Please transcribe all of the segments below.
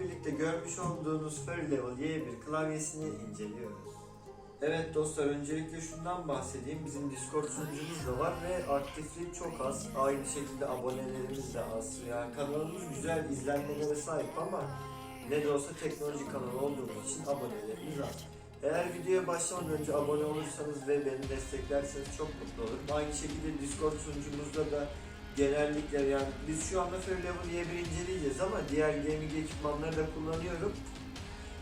birlikte görmüş olduğunuz Furry Level Y1 klavyesini inceliyoruz. Evet dostlar öncelikle şundan bahsedeyim. Bizim Discord sunucumuz da var ve aktiflik çok az. Aynı şekilde abonelerimiz de az. Yani kanalımız güzel izlenmelere sahip ama ne de olsa teknoloji kanalı olduğumuz için abonelerimiz az. Eğer videoya başlamadan önce abone olursanız ve beni desteklerseniz çok mutlu olurum. Aynı şekilde Discord sunucumuzda da genellikle yani biz şu anda Furry Level diye bir inceleyeceğiz ama diğer gaming ekipmanları da kullanıyorum.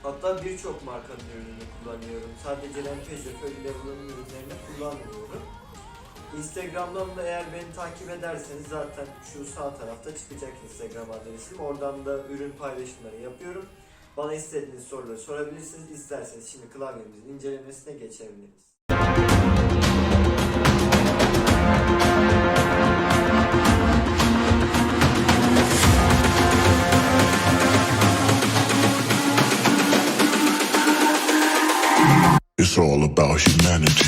Hatta birçok markanın ürününü kullanıyorum. Sadece Rampage ve Furry Level'ın ürünlerini kullanmıyorum. Instagram'dan da eğer beni takip ederseniz zaten şu sağ tarafta çıkacak Instagram adresim. Oradan da ürün paylaşımları yapıyorum. Bana istediğiniz soruları sorabilirsiniz. İsterseniz şimdi klavyemizin incelemesine geçebiliriz. All about humanity.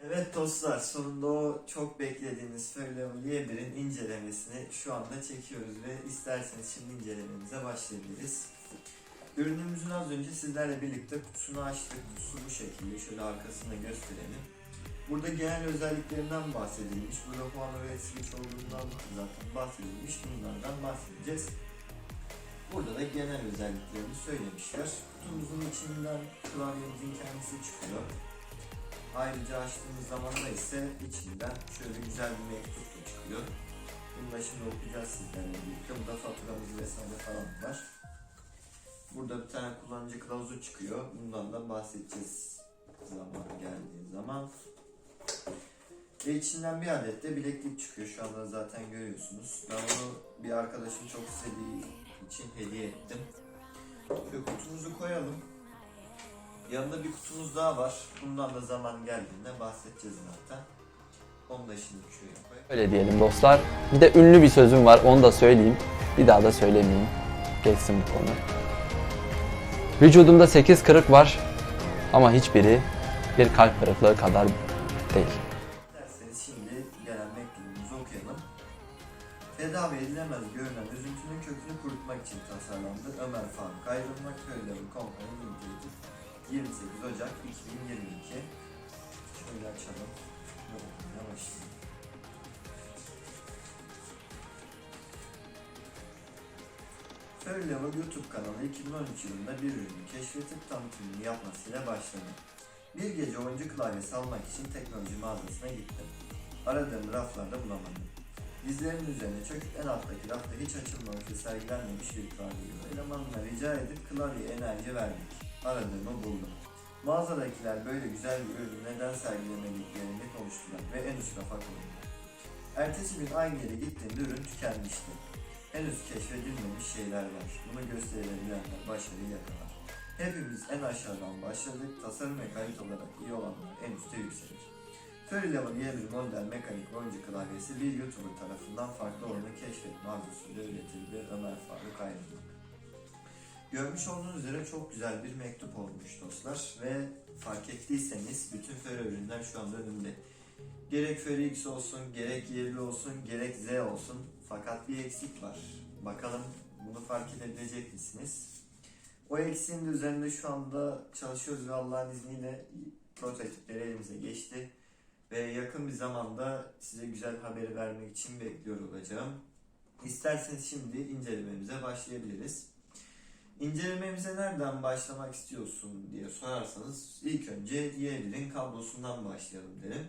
Evet dostlar sonunda o çok beklediğiniz Level Y1'in incelemesini şu anda çekiyoruz ve isterseniz şimdi incelememize başlayabiliriz. Ürünümüzün az önce sizlerle birlikte kutusunu açtık. Kutusu bu şekilde. Şöyle arkasını gösterelim. Burada genel özelliklerinden bahsedilmiş. Burada Huawei Switch olduğundan zaten bahsedilmiş. Bunlardan bahsedeceğiz. Burada da genel özelliklerini söylemişler. Kutumuzun içinden klavyemizin kendisi çıkıyor. Ayrıca açtığımız zaman da ise içinden şöyle güzel bir mektup da çıkıyor. Bunu da şimdi okuyacağız sizlerle birlikte. Burada faturamız vesaire falan var. Burada bir tane kullanıcı kılavuzu çıkıyor. Bundan da bahsedeceğiz zaman geldiği zaman. Ve içinden bir adet de bileklik çıkıyor. Şu anda zaten görüyorsunuz. Ben onu bir arkadaşım çok istediği için hediye ettim. Şöyle kutumuzu koyalım. Yanında bir kutumuz daha var. Bundan da zaman geldiğinde bahsedeceğiz zaten. Onu da şimdi şöyle koyalım. Öyle diyelim dostlar. Bir de ünlü bir sözüm var onu da söyleyeyim. Bir daha da söylemeyeyim. Geçsin bu konu. Vücudumda 8 kırık var ama hiçbiri bir kalp kırıklığı kadar değil. Derseniz şimdi gelen mektubumuzu okuyalım. Tedavi edilemez görünen üzüntünün kökünü kurutmak için tasarlandı. Ömer Faruk ayrılmak Köyleri Company Limited 28 Ocak 2022 Şöyle açalım. okumaya başlayalım. Furry Level YouTube kanalı 2013 yılında bir ürünü keşfedip tanıtımını yapmasıyla başladı. Bir gece oyuncu klavyesi almak için teknoloji mağazasına gittim. Aradığım raflarda bulamadım. Dizlerimin üzerine çöküp en alttaki rafta hiç açılmamış ve sergilenmemiş bir klavye gördüm. Elemanına rica edip klavyeye enerji verdik. Aradığımı buldum. Mağazadakiler böyle güzel bir ürünü neden sergilemediklerini konuştular ve en üst rafa koydular. Ertesi gün aynı yere gittiğimde ürün tükenmişti. Henüz keşfedilmemiş şeyler var. Bunu gösterebilenler başarıyı yakalar. Hepimiz en aşağıdan başladık. Tasarım ve kalite olarak iyi olanlar en üste yükselir. Furry Level Y1 model mekanik oyuncu klavyesi bir YouTuber tarafından farklı olanı keşfetme arzusuyla üretildi. Ömer Faruk Aydınlık. Görmüş olduğunuz üzere çok güzel bir mektup olmuş dostlar ve fark ettiyseniz bütün Furry ürünler şu anda önümde. Gerek Furry X olsun, gerek Y1 olsun, gerek Z olsun fakat bir eksik var. Bakalım bunu fark edebilecek misiniz? O eksiğin de üzerinde şu anda çalışıyoruz ve Allah'ın izniyle prototipleri elimize geçti. Ve yakın bir zamanda size güzel haberi vermek için bekliyor olacağım. İsterseniz şimdi incelememize başlayabiliriz. İncelememize nereden başlamak istiyorsun diye sorarsanız ilk önce Y1'in kablosundan başlayalım derim.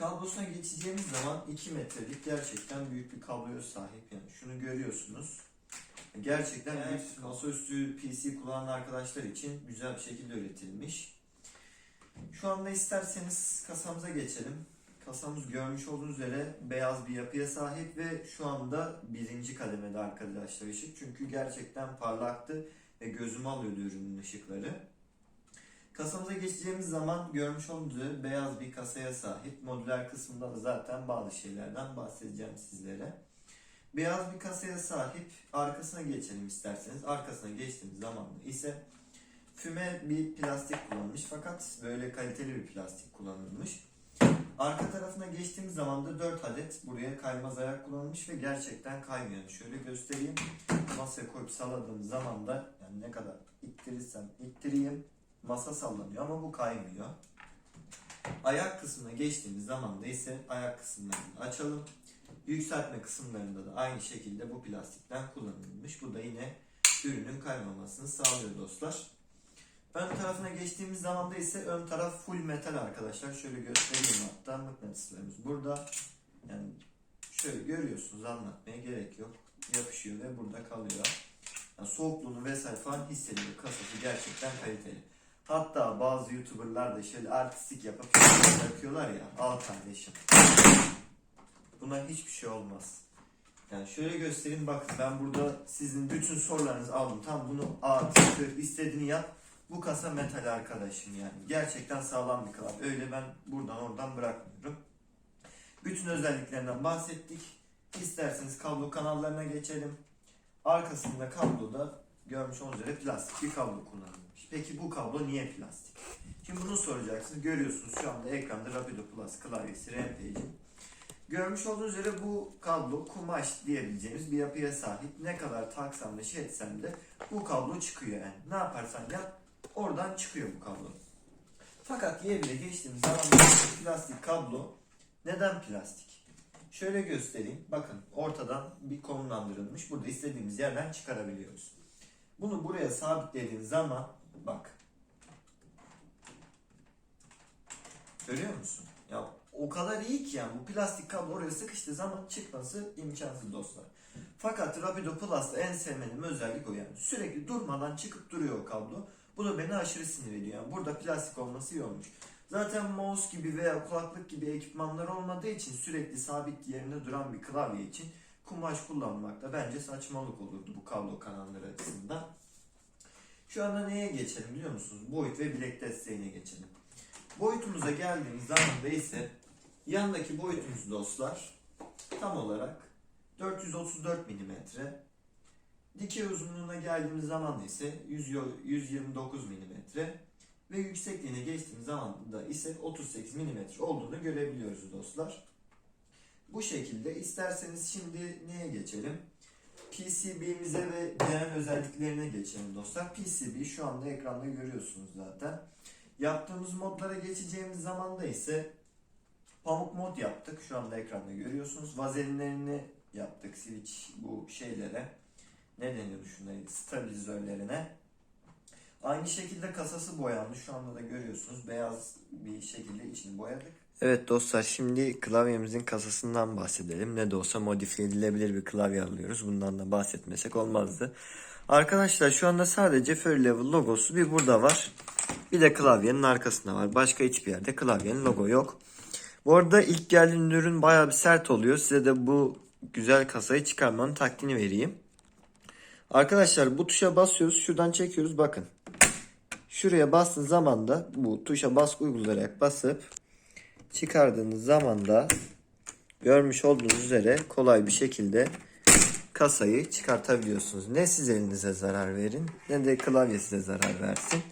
Kablosuna geçeceğimiz zaman 2 metrelik gerçekten büyük bir kabloya sahip. Yani şunu görüyorsunuz. Gerçekten büyük masaüstü PC kullanan arkadaşlar için güzel bir şekilde üretilmiş. Şu anda isterseniz kasamıza geçelim. Kasamız görmüş olduğunuz üzere beyaz bir yapıya sahip ve şu anda birinci kademede arkadaşlar ışık. Çünkü gerçekten parlaktı ve gözümü alıyordu ürünün ışıkları. Kasamıza geçeceğimiz zaman görmüş olduğunuz beyaz bir kasaya sahip. Modüler kısmında da zaten bazı şeylerden bahsedeceğim sizlere. Beyaz bir kasaya sahip. Arkasına geçelim isterseniz. Arkasına geçtiğimiz zaman ise füme bir plastik kullanılmış fakat böyle kaliteli bir plastik kullanılmış. Arka tarafına geçtiğimiz zaman da 4 adet buraya kaymaz ayak kullanılmış ve gerçekten kaymıyor. Şöyle göstereyim. Masaya koyup salladığım zaman da yani ne kadar ittirirsem ittireyim masa sallanıyor ama bu kaymıyor. Ayak kısmına geçtiğimiz zaman da ise ayak kısımlarını açalım. Yükseltme kısımlarında da aynı şekilde bu plastikten kullanılmış. Bu da yine ürünün kaymamasını sağlıyor dostlar. Ön tarafına geçtiğimiz zaman da ise ön taraf full metal arkadaşlar. Şöyle göstereyim hatta mıknatıslarımız burada. Yani şöyle görüyorsunuz anlatmaya gerek yok. Yapışıyor ve burada kalıyor. Yani soğukluğunu vesaire falan hissediyor. Kasası gerçekten kaliteli. Hatta bazı youtuberlar da şöyle artistik yapıp bırakıyorlar ya. Al kardeşim. Buna hiçbir şey olmaz. Yani şöyle göstereyim bakın ben burada sizin bütün sorularınızı aldım. Tam bunu kır, istediğini yap. Bu kasa metal arkadaşım yani. Gerçekten sağlam bir klavye. Öyle ben buradan oradan bırakmıyorum. Bütün özelliklerinden bahsettik. İsterseniz kablo kanallarına geçelim. Arkasında kabloda görmüş olduğunuz üzere plastik bir kablo kullanılmış. Peki bu kablo niye plastik? Şimdi bunu soracaksınız. Görüyorsunuz şu anda ekranda Rapido Plus klavyesi Rampage'in. Görmüş olduğunuz üzere bu kablo kumaş diyebileceğimiz bir yapıya sahip. Ne kadar taksam da şey etsem de bu kablo çıkıyor yani. Ne yaparsan yap oradan çıkıyor bu kablo. Fakat yerine geçtiğimiz zaman plastik kablo neden plastik? Şöyle göstereyim. Bakın ortadan bir konumlandırılmış. Burada istediğimiz yerden çıkarabiliyoruz. Bunu buraya sabitlediğin zaman bak. Görüyor musun? Ya o kadar iyi ki yani bu plastik kablo oraya sıkıştığı zaman çıkması imkansız dostlar. Fakat Rapido Plus'ta en sevmediğim özellik o yani. Sürekli durmadan çıkıp duruyor o kablo. Bu da beni aşırı sinir ediyor. Yani burada plastik olması iyi olmuş. Zaten mouse gibi veya kulaklık gibi ekipmanlar olmadığı için sürekli sabit yerine duran bir klavye için kumaş kullanmak da bence saçmalık olurdu bu kablo kanalları açısından. Şu anda neye geçelim biliyor musunuz? Boyut ve bilek desteğine geçelim. Boyutumuza geldiğimiz zaman da ise yandaki boyutumuz dostlar tam olarak 434 mm. Dikey uzunluğuna geldiğimiz zaman da ise 100 129 mm ve yüksekliğine geçtiğimiz zaman da ise 38 mm olduğunu görebiliyoruz dostlar. Bu şekilde isterseniz şimdi neye geçelim? PCB'mize ve genel özelliklerine geçelim dostlar. PCB şu anda ekranda görüyorsunuz zaten. Yaptığımız modlara geçeceğimiz zaman da ise pamuk mod yaptık. Şu anda ekranda görüyorsunuz. Vazelinlerini yaptık switch bu şeylere. Ne deniyordu şunları? Stabilizörlerine. Aynı şekilde kasası boyandı. Şu anda da görüyorsunuz. Beyaz bir şekilde içini boyadık. Evet dostlar şimdi klavyemizin kasasından bahsedelim. Ne de olsa modifiye edilebilir bir klavye alıyoruz. Bundan da bahsetmesek olmazdı. Arkadaşlar şu anda sadece Furry Level logosu bir burada var. Bir de klavyenin arkasında var. Başka hiçbir yerde klavyenin logo yok. Bu arada ilk geldiğinde ürün bayağı bir sert oluyor. Size de bu güzel kasayı çıkarmanın taktiğini vereyim. Arkadaşlar bu tuşa basıyoruz. Şuradan çekiyoruz. Bakın. Şuraya bastığınız zaman da bu tuşa baskı uygulayarak basıp çıkardığınız zaman da görmüş olduğunuz üzere kolay bir şekilde kasayı çıkartabiliyorsunuz. Ne siz elinize zarar verin ne de klavye size zarar versin.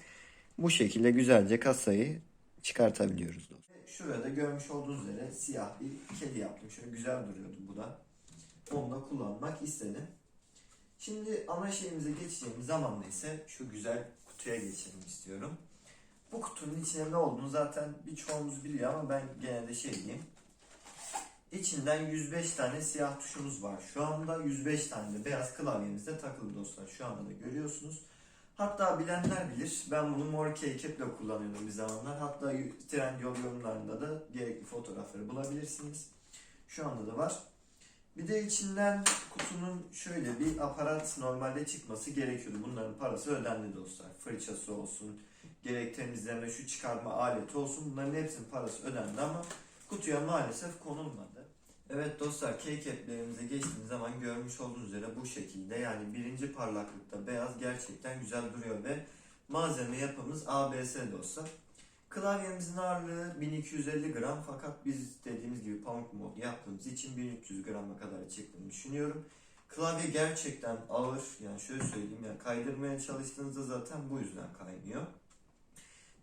Bu şekilde güzelce kasayı çıkartabiliyoruz. Şurada görmüş olduğunuz üzere siyah bir kedi yaptım. Şöyle güzel duruyordu bu da. Onu da kullanmak istedim. Şimdi ana şeyimize geçeceğimiz zaman ise şu güzel kutuya geçelim istiyorum. Bu kutunun içine ne olduğunu zaten birçoğumuz biliyor ama ben gene de şey diyeyim. İçinden 105 tane siyah tuşumuz var. Şu anda 105 tane de beyaz klavyemizde takılı dostlar. Şu anda da görüyorsunuz. Hatta bilenler bilir. Ben bunu mor keycaple kullanıyordum bir zamanlar. Hatta Trendyol yorumlarında da gerekli fotoğrafları bulabilirsiniz. Şu anda da var. Bir de içinden kutunun şöyle bir aparat normalde çıkması gerekiyordu. Bunların parası ödendi dostlar. Fırçası olsun, gerek temizleme, şu çıkarma aleti olsun. Bunların hepsinin parası ödendi ama kutuya maalesef konulmadı. Evet dostlar K-Cap'lerimize geçtiğimiz zaman görmüş olduğunuz üzere bu şekilde yani birinci parlaklıkta beyaz gerçekten güzel duruyor ve Malzeme yapımız ABS dostlar. Klavyemizin ağırlığı 1250 gram fakat biz dediğimiz gibi pamuk mod yaptığımız için 1300 grama kadar çıktığını düşünüyorum. Klavye gerçekten ağır yani şöyle söyleyeyim yani kaydırmaya çalıştığınızda zaten bu yüzden kaynıyor.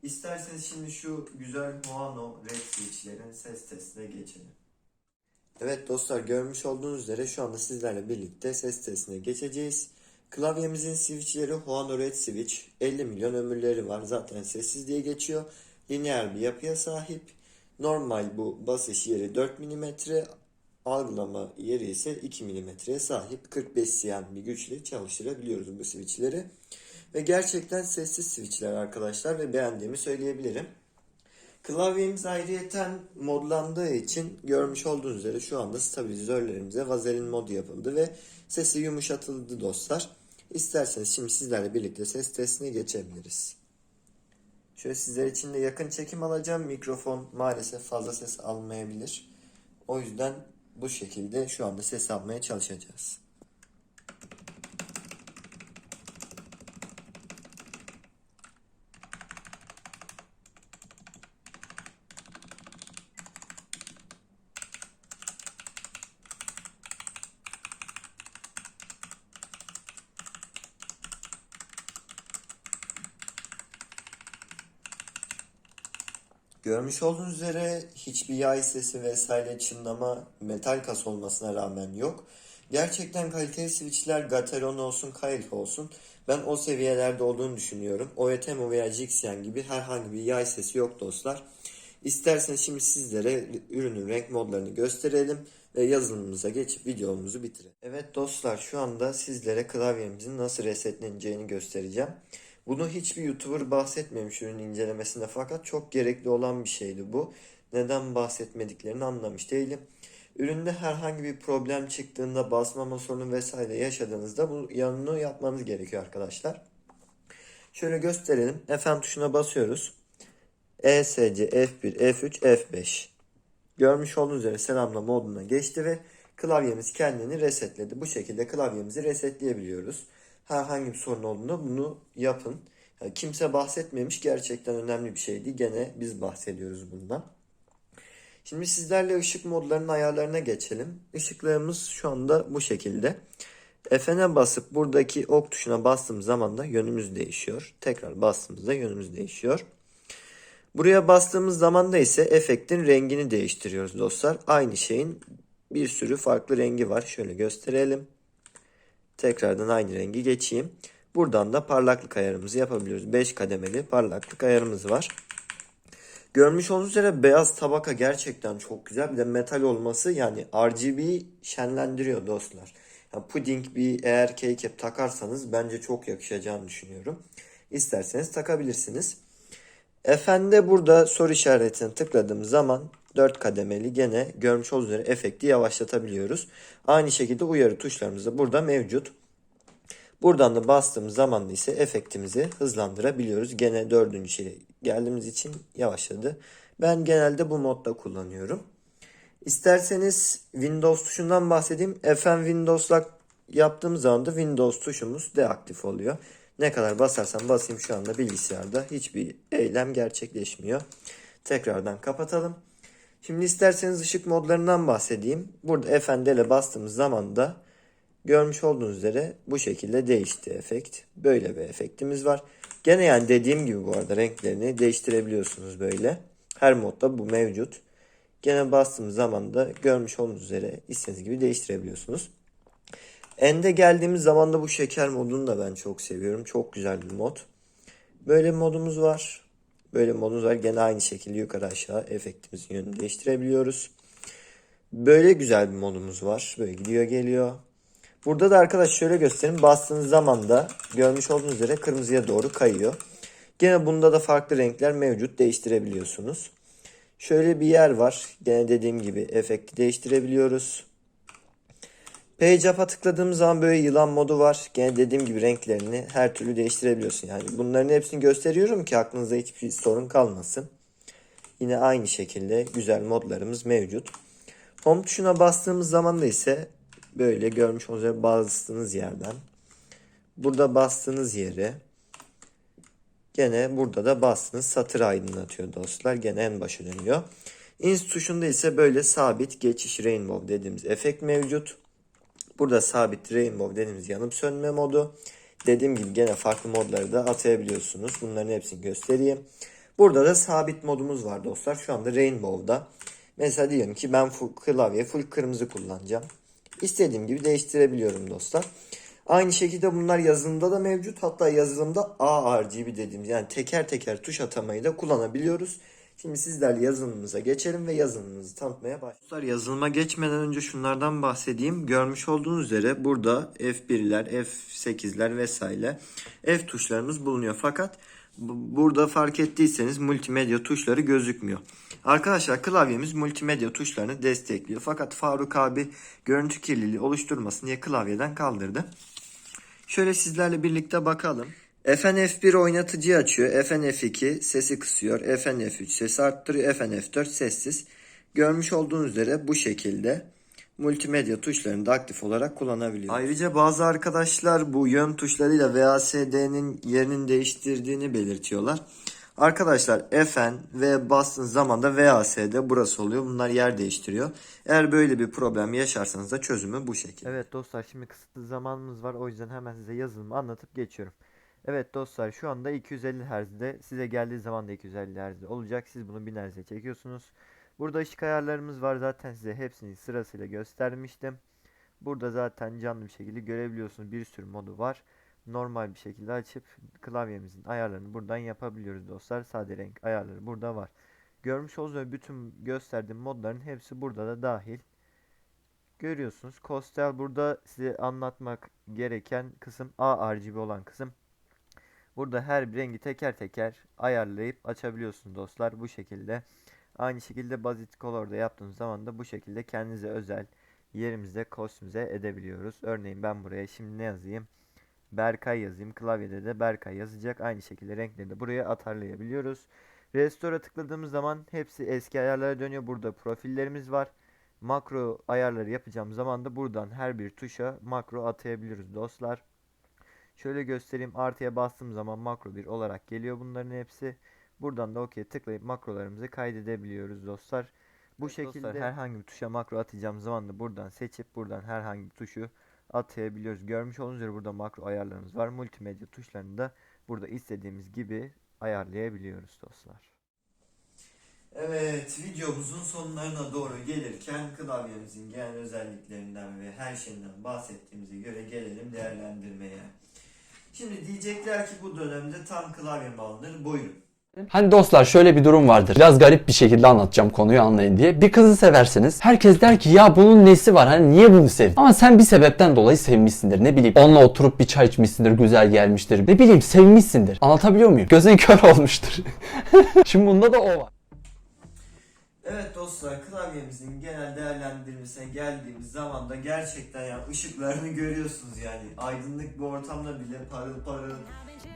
İsterseniz şimdi şu güzel Huano Red Switch'lerin ses testine geçelim. Evet dostlar görmüş olduğunuz üzere şu anda sizlerle birlikte ses testine geçeceğiz. Klavyemizin switchleri Huano Red Switch 50 milyon ömürleri var zaten sessiz diye geçiyor. Lineer bir yapıya sahip. Normal bu basış yeri 4 mm, algılama yeri ise 2 mm'ye sahip 45 cm bir güçle çalıştırabiliyoruz bu switchleri. Ve gerçekten sessiz switchler arkadaşlar ve beğendiğimi söyleyebilirim. Klavyemiz ayrıyeten modlandığı için görmüş olduğunuz üzere şu anda stabilizörlerimize vazelin modu yapıldı ve sesi yumuşatıldı dostlar. İsterseniz şimdi sizlerle birlikte ses testine geçebiliriz. Şöyle sizler için de yakın çekim alacağım. Mikrofon maalesef fazla ses almayabilir. O yüzden bu şekilde şu anda ses almaya çalışacağız. Görmüş olduğunuz üzere hiçbir yay sesi vesaire çınlama metal kas olmasına rağmen yok. Gerçekten kaliteli switchler Gateron olsun, Kailh olsun ben o seviyelerde olduğunu düşünüyorum. Oetemo veya Jixian gibi herhangi bir yay sesi yok dostlar. İsterseniz şimdi sizlere ürünün renk modlarını gösterelim ve yazılımımıza geçip videomuzu bitirelim. Evet dostlar şu anda sizlere klavyemizin nasıl resetleneceğini göstereceğim. Bunu hiçbir YouTuber bahsetmemiş ürün incelemesinde fakat çok gerekli olan bir şeydi bu. Neden bahsetmediklerini anlamış değilim. Üründe herhangi bir problem çıktığında basmama sorunu vesaire yaşadığınızda bu yanını yapmanız gerekiyor arkadaşlar. Şöyle gösterelim. FM tuşuna basıyoruz. ESC, F1, F3, F5. Görmüş olduğunuz üzere selamla moduna geçti ve klavyemiz kendini resetledi. Bu şekilde klavyemizi resetleyebiliyoruz. Herhangi bir sorun olduğunda bunu yapın. Yani kimse bahsetmemiş gerçekten önemli bir şeydi. Gene biz bahsediyoruz bundan. Şimdi sizlerle ışık modlarının ayarlarına geçelim. Işıklarımız şu anda bu şekilde. F'ne basıp buradaki ok tuşuna bastığımız zaman da yönümüz değişiyor. Tekrar bastığımızda yönümüz değişiyor. Buraya bastığımız zaman da ise efektin rengini değiştiriyoruz dostlar. Aynı şeyin bir sürü farklı rengi var. Şöyle gösterelim. Tekrardan aynı rengi geçeyim. Buradan da parlaklık ayarımızı yapabiliyoruz. 5 kademeli parlaklık ayarımız var. Görmüş olduğunuz üzere beyaz tabaka gerçekten çok güzel. Bir de metal olması yani RGB şenlendiriyor dostlar. Yani puding bir eğer keycap takarsanız bence çok yakışacağını düşünüyorum. İsterseniz takabilirsiniz. Efendi burada soru işaretine tıkladığım zaman 4 kademeli gene görmüş olduğunuz üzere efekti yavaşlatabiliyoruz. Aynı şekilde uyarı tuşlarımız da burada mevcut. Buradan da bastığımız zaman ise efektimizi hızlandırabiliyoruz. Gene dördüncü şeye geldiğimiz için yavaşladı. Ben genelde bu modda kullanıyorum. İsterseniz Windows tuşundan bahsedeyim. FM Windows Lock yaptığım zaman da Windows tuşumuz deaktif oluyor. Ne kadar basarsam basayım şu anda bilgisayarda hiçbir eylem gerçekleşmiyor. Tekrardan kapatalım. Şimdi isterseniz ışık modlarından bahsedeyim. Burada FN'de bastığımız zaman da görmüş olduğunuz üzere bu şekilde değişti efekt. Böyle bir efektimiz var. Gene yani dediğim gibi bu arada renklerini değiştirebiliyorsunuz böyle. Her modda bu mevcut. Gene bastığımız zaman da görmüş olduğunuz üzere istediğiniz gibi değiştirebiliyorsunuz. End'e geldiğimiz zaman da bu şeker modunu da ben çok seviyorum. Çok güzel bir mod. Böyle bir modumuz var. Böyle modumuz var. Gene aynı şekilde yukarı aşağı efektimizin yönünü değiştirebiliyoruz. Böyle güzel bir modumuz var. Böyle gidiyor geliyor. Burada da arkadaş şöyle göstereyim. Bastığınız zaman da görmüş olduğunuz üzere kırmızıya doğru kayıyor. Gene bunda da farklı renkler mevcut. Değiştirebiliyorsunuz. Şöyle bir yer var. Gene dediğim gibi efekti değiştirebiliyoruz. Page Up'a tıkladığımız zaman böyle yılan modu var. Gene dediğim gibi renklerini her türlü değiştirebiliyorsun. Yani bunların hepsini gösteriyorum ki aklınıza hiçbir sorun kalmasın. Yine aynı şekilde güzel modlarımız mevcut. Home tuşuna bastığımız zaman da ise böyle görmüş olduğunuz üzere bastığınız yerden burada bastığınız yere Gene burada da bastınız satır aydınlatıyor dostlar. Gene en başa dönüyor. Ins tuşunda ise böyle sabit geçiş rainbow dediğimiz efekt mevcut. Burada sabit rainbow dediğimiz yanıp sönme modu. Dediğim gibi gene farklı modları da atayabiliyorsunuz. Bunların hepsini göstereyim. Burada da sabit modumuz var dostlar. Şu anda rainbow'da. Mesela diyelim ki ben full, klavye full kırmızı kullanacağım. İstediğim gibi değiştirebiliyorum dostlar. Aynı şekilde bunlar yazılımda da mevcut. Hatta yazılımda ARGB dediğimiz yani teker teker tuş atamayı da kullanabiliyoruz. Şimdi sizlerle yazılımımıza geçelim ve yazılımımızı tanıtmaya başlayalım. Yazılıma geçmeden önce şunlardan bahsedeyim. Görmüş olduğunuz üzere burada F1'ler, F8'ler vesaire F tuşlarımız bulunuyor. Fakat bu- burada fark ettiyseniz multimedya tuşları gözükmüyor. Arkadaşlar klavyemiz multimedya tuşlarını destekliyor. Fakat Faruk abi görüntü kirliliği oluşturmasın diye klavyeden kaldırdı. Şöyle sizlerle birlikte bakalım. FN F1 oynatıcı açıyor. FN F2 sesi kısıyor. FN F3 sesi arttırıyor. FN F4 sessiz. Görmüş olduğunuz üzere bu şekilde multimedya tuşlarını da aktif olarak kullanabiliyoruz. Ayrıca bazı arkadaşlar bu yön tuşlarıyla VASD'nin yerini değiştirdiğini belirtiyorlar. Arkadaşlar FN ve bastığınız zaman da VASD burası oluyor. Bunlar yer değiştiriyor. Eğer böyle bir problem yaşarsanız da çözümü bu şekilde. Evet dostlar şimdi kısıtlı zamanımız var o yüzden hemen size yazılımı anlatıp geçiyorum. Evet dostlar şu anda 250 Hz'de size geldiği zaman da 250 Hz'de olacak. Siz bunu 1000 Hz'e çekiyorsunuz. Burada ışık ayarlarımız var zaten size hepsini sırasıyla göstermiştim. Burada zaten canlı bir şekilde görebiliyorsunuz bir sürü modu var. Normal bir şekilde açıp klavyemizin ayarlarını buradan yapabiliyoruz dostlar. Sade renk ayarları burada var. Görmüş olduğunuz üzere bütün gösterdiğim modların hepsi burada da dahil. Görüyorsunuz. Costel burada size anlatmak gereken kısım A RGB olan kısım. Burada her bir rengi teker teker ayarlayıp açabiliyorsunuz dostlar bu şekilde. Aynı şekilde Basit Color'da yaptığınız zaman da bu şekilde kendinize özel yerimizde kostümize edebiliyoruz. Örneğin ben buraya şimdi ne yazayım? Berkay yazayım. Klavyede de Berkay yazacak. Aynı şekilde renkleri de buraya atarlayabiliyoruz. Restore'a tıkladığımız zaman hepsi eski ayarlara dönüyor. Burada profillerimiz var. Makro ayarları yapacağım zaman da buradan her bir tuşa makro atayabiliyoruz dostlar. Şöyle göstereyim. Artıya bastığım zaman makro 1 olarak geliyor bunların hepsi. Buradan da OK tıklayıp makrolarımızı kaydedebiliyoruz dostlar. Bu şekilde herhangi bir tuşa makro atacağım zaman da buradan seçip buradan herhangi bir tuşu atayabiliyoruz. Görmüş olduğunuz üzere burada makro ayarlarımız var. Multimedya tuşlarını da burada istediğimiz gibi ayarlayabiliyoruz dostlar. Evet, videomuzun sonlarına doğru gelirken klavyemizin genel özelliklerinden ve her şeyinden bahsettiğimize göre gelelim değerlendirmeye. Şimdi diyecekler ki bu dönemde tam klavye mi alınır? Buyurun. Hani dostlar şöyle bir durum vardır. Biraz garip bir şekilde anlatacağım konuyu anlayın diye. Bir kızı seversiniz. Herkes der ki ya bunun nesi var? Hani niye bunu sev? Ama sen bir sebepten dolayı sevmişsindir. Ne bileyim onunla oturup bir çay içmişsindir. Güzel gelmiştir. Ne bileyim sevmişsindir. Anlatabiliyor muyum? Gözün kör olmuştur. Şimdi bunda da o var. Evet dostlar klavyemizin genel değerlendirmesine geldiğimiz zaman da gerçekten yani ışıklarını görüyorsunuz yani. Aydınlık bir ortamda bile parıl parıl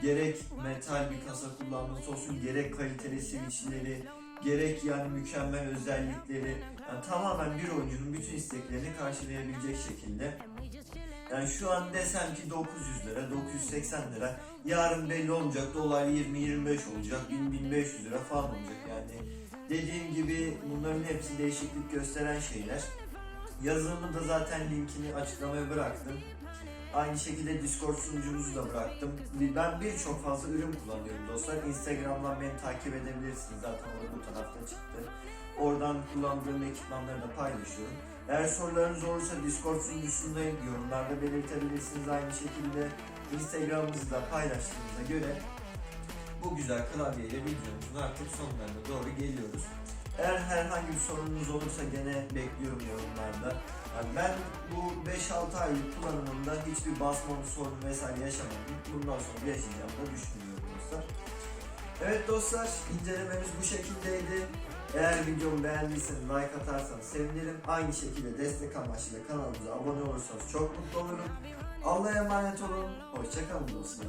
gerek metal bir kasa kullanması olsun gerek kaliteli switchleri gerek yani mükemmel özellikleri yani tamamen bir oyuncunun bütün isteklerini karşılayabilecek şekilde. Yani şu an desem ki 900 lira 980 lira yarın belli olacak dolar 20-25 olacak 1000-1500 lira falan olacak yani Dediğim gibi bunların hepsi değişiklik gösteren şeyler. Yazılımı da zaten linkini açıklamaya bıraktım. Aynı şekilde Discord sunucumuzu da bıraktım. Ben birçok fazla ürün kullanıyorum dostlar. Instagram'dan beni takip edebilirsiniz. Zaten o bu tarafta çıktı. Oradan kullandığım ekipmanları da paylaşıyorum. Eğer sorularınız olursa Discord sunucusundayım. Yorumlarda belirtebilirsiniz aynı şekilde. Instagram'ımızı da paylaştığımıza göre bu güzel klavyeyle videomuzun artık sonlarına doğru geliyoruz. Eğer herhangi bir sorunuz olursa gene bekliyorum yorumlarda. Yani ben bu 5-6 aylık kullanımında hiçbir basma sorunu vesaire yaşamadım. Bundan sonra yaşayacağımı da düşünmüyorum dostlar. Evet dostlar incelememiz bu şekildeydi. Eğer videomu beğendiyseniz like atarsanız sevinirim. Aynı şekilde destek amaçlı kanalımıza abone olursanız çok mutlu olurum. Allah'a emanet olun. Hoşçakalın dostlar.